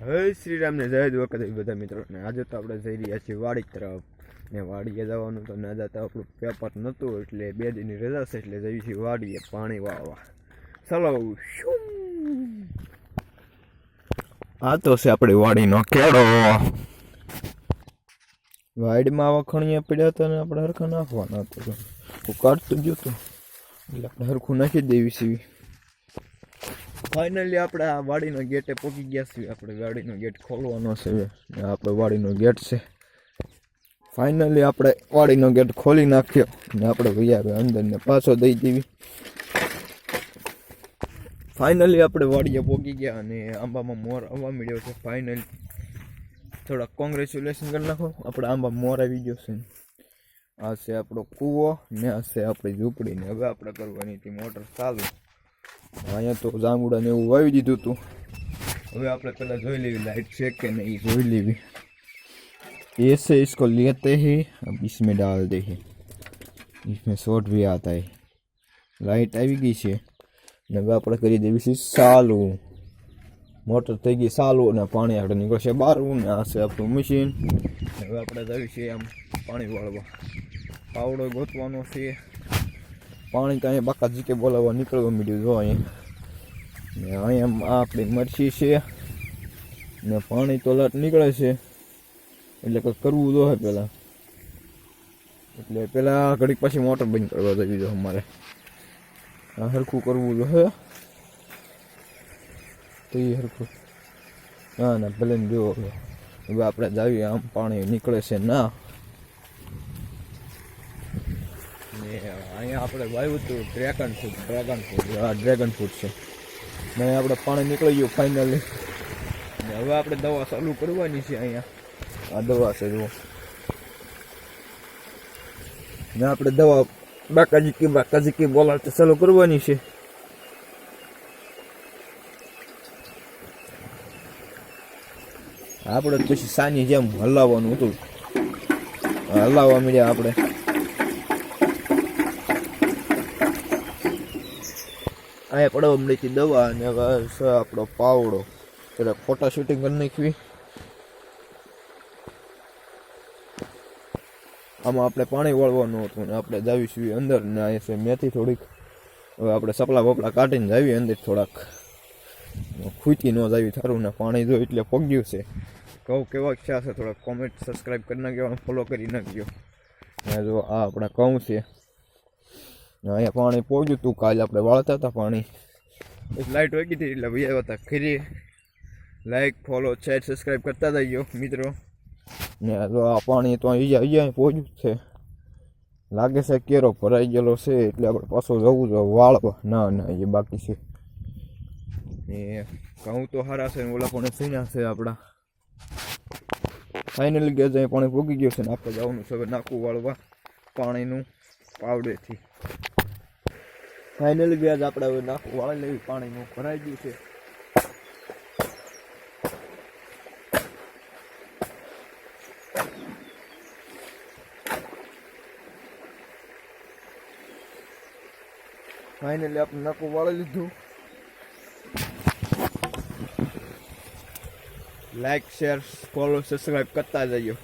હે શ્રીરામને જય દ્વારકા બધા મિત્રોને, આજે તો આપણે જઈ રહ્યા છીએ વાડી તરફ. ને વાડીએ જવાનું તો ના જતા આપણું પેપર નહોતું, એટલે બે દિનની રજા છે, એટલે જઈએ છીએ વાડીએ પાણી વાળવા ચલો આ તો છે આપણે વાડીનો કેળો. વાડીમાં વખણીએ પડ્યા હતા ને આપણે હરખા નાખવાના હતા. હું કાઢતું ગયો તો એટલે આપણે હરખું નાખી દેવી સીવી ફાઇનલી આપણે આ વાડીનો ગેટે પહોંચી ગયા છીએ. આપણે વાડીનો ગેટ ખોલવાનો છે આપણે વાડીનો ગેટ છે. ફાઇનલી આપણે વાડીનો ગેટ ખોલી નાખ્યો. ને આપણે ભાઈ હવે અંદર ને પાછો દઈ દેવી. ફાઇનલી આપણે વાડીએ પહોંચી ગયા અને આંબામાં મોર આવવા મળ્યો છે. ફાઇનલી થોડા કોંગ્રેચ્યુલેશન કરી નાખો. આપણે આંબા મોર આવી ગયો છે. આ છે આપણો કૂવો ને આ છે આપણી ઝૂંપડી ને હવે આપણે કરવાની હતી મોટર ચાલુ. અહીંયા તો જાંબુડા ને એવું વાવી દીધું હતું હવે આપણે પહેલા જોઈ લેવી લાઈટ છે કે નહીં જોઈ લેવી ऐसे इसको लेते ही अब इसमें डाल दे हैं इसमें शॉर्ट भी आता है લાઈટ આવી ગઈ છે ને હવે આપણે કરી દેવી છે સાલું મોટર થઈ ગઈ સાલું અને પાણી આપણે નીકળશે બારવું ને આ છે આપણું મશીન હવે આપણે જઈએ છીએ આમ પાણી વાળવા પાવડો ગોતવાનો છે પાણી તો અહીંયા બાકા જીકે બોલાવવા નીકળવા મળ્યું જો અહીંયા ને અહીંયા આપણી મરચી છે ને પાણી તો લટ નીકળે છે. એટલે કંઈક કરવું જોઈએ પહેલાં. એટલે પહેલાં ઘડીક પછી મોટર બંધ કરવા દઈ દીધો અમારે. આ હરખું કરવું જોઈએ તો એ હરખું. ના ના, ભલે ને જો હવે. આપણે જાવીએ આમ પાણી નીકળે છે ના. અહીંયા આપણે વાયુ હતું dragon fruit dragon fruit dragon fruit છે. ને આપણે પાણી નીકળી ગયું ફાઇનલી ને હવે આપણે દવા ચાલુ કરવાની છે અહીંયા. આ દવા છે, જુઓ. ને આપણે દવા બાકાજી કે બાકાજી કે બોલાવતા ચાલુ કરવાની છે. આપણે પછી સાની જેમ હલાવવાનું હતું. હલાવવા મળ્યા આપણે. અહીંયા પડવા મળી દવા અને છે આપણો પાવડો. એટલે ફોટા શૂટિંગ કરી નાખવી. આમાં આપણે પાણી વળવાનું હતું ને આપણે જાવીશું અંદર ને અહીંયા છે મેથી થોડીક. હવે આપણે સપલા બપલા કાઢીને જાવી અંદર થોડાક. ખૂટી ન જાવી, થારું ને પાણી જો એટલે પગ્યું છે. કહું કેવા ઈચ્છા છે થોડાક કોમેન્ટ સબસ્ક્રાઈબ કરી નાખ્યો ફોલો કરી નાખ્યો જો આ આપણા કહું છે. અહીંયા પાણી પહોંચ્યું હતું. કાલે આપણે વાળતા હતા પાણી. લાઇટ વાગી હતી એટલે ભાઈ આવ્યા હતા ખરી લાઈક ફોલો શેર સબસ્ક્રાઈબ કરતા જઈજો મિત્રો. ને આ આ પાણી તો અહીંયા અહીંયા પહોંચ્યું જ છે. લાગે છે કેરો ભરાઈ ગયેલો છે એટલે આપણે પાછો જવું જોઈએ વાળવા. ના ના એ બાકી છે. ને ઘઉં તો સારા છે ને ઓલા પણ સીના છે આપણા. ફાઇનલી ગયા અહીં પાણી ભોગી ગયું છે ને આપણે જવાનું છે નાખું વાળવા પાણીનું પાવડેથી. ફાઇનલી વ્યાજ આપણે હવે નાખવું વાળી લેવી પાણીનું ભરાઈ ગયું છે. ફાઇનલી આપણે નાખવું વાળી લીધું. લાઈક શેર ફોલો સબસ્ક્રાઈબ કરતા જજો